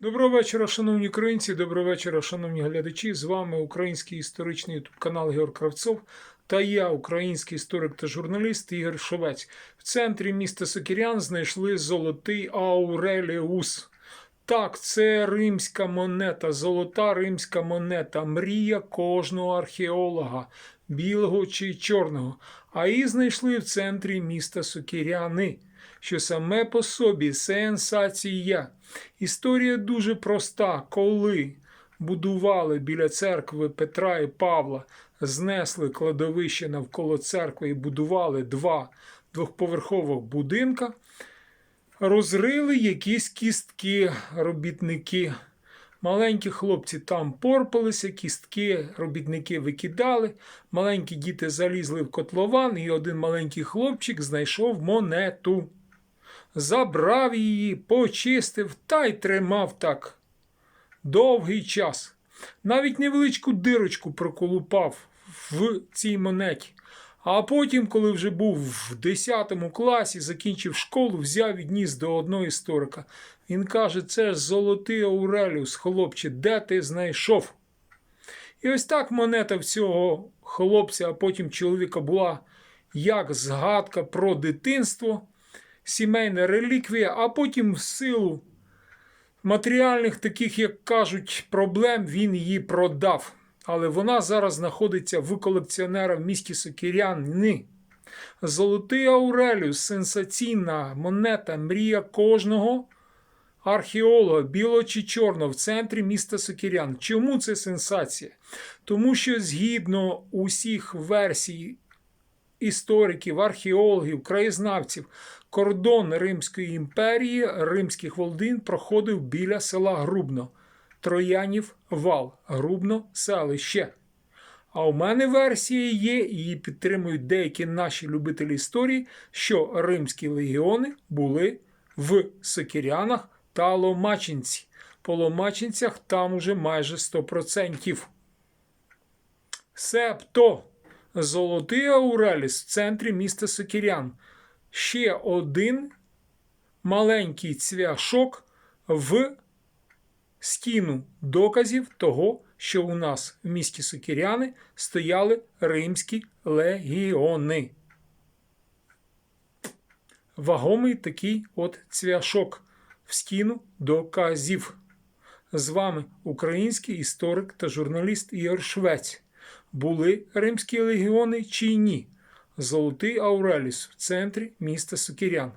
Доброго вечора, шановні українці, доброго вечора, шановні глядачі. З вами український історичний ютуб канал Георг Кравцов та я, український історик та журналіст Ігор Шовець. В центрі міста Сокірян знайшли золотий Ауреліус. Так, це римська монета, золота римська монета, мрія кожного археолога, білого чи чорного. А її знайшли в центрі міста Сокіряни, що саме по собі сенсація. Історія дуже проста. Коли будували біля церкви Петра і Павла, знесли кладовище навколо церкви і будували два двохповерхових будинка, розрили якісь кістки робітники. Маленькі хлопці там порпалися, кістки робітники викидали, маленькі діти залізли в котлован, і один маленький хлопчик знайшов монету забрав її, почистив та й тримав так довгий час. Навіть невеличку дирочку проколупав в цій монеті. А потім, коли вже був в 10 класі, закінчив школу, взяв відніс до одного історика. Він каже: це ж золотий Ауреліус, хлопче, де ти знайшов? І ось так монета в цього хлопця, а потім чоловіка була як згадка про дитинство сімейна реліквія, а потім в силу матеріальних, таких, як кажуть, проблем він її продав. Але вона зараз знаходиться в колекціонера в місті Сокіряни. Золотий Ауреліус, сенсаційна монета, мрія кожного археолога, білого чи чорного, в центрі міста Сокірян. Чому це сенсація? Тому що згідно усіх версій істориків, археологів, краєзнавців, кордон Римської імперії, римських володин проходив біля села Грубно, Троянів вал, Грубно селище. А у мене версія є, її підтримують деякі наші любителі історії, що римські легіони були в Сокірянах та Ломачинці. По Ломачинцях там уже майже 100%. Себто Золотий Ауреліс в центрі міста Сокірян. Ще один маленький цвяшок в стіну доказів того, що у нас в місті Сокіряни стояли римські легіони. Вагомий такий от цвяшок в стіну доказів. З вами український історик та журналіст Ігор Швець. Були римські легіони чи ні? Золотий Ауреліс в центрі міста Сокірян.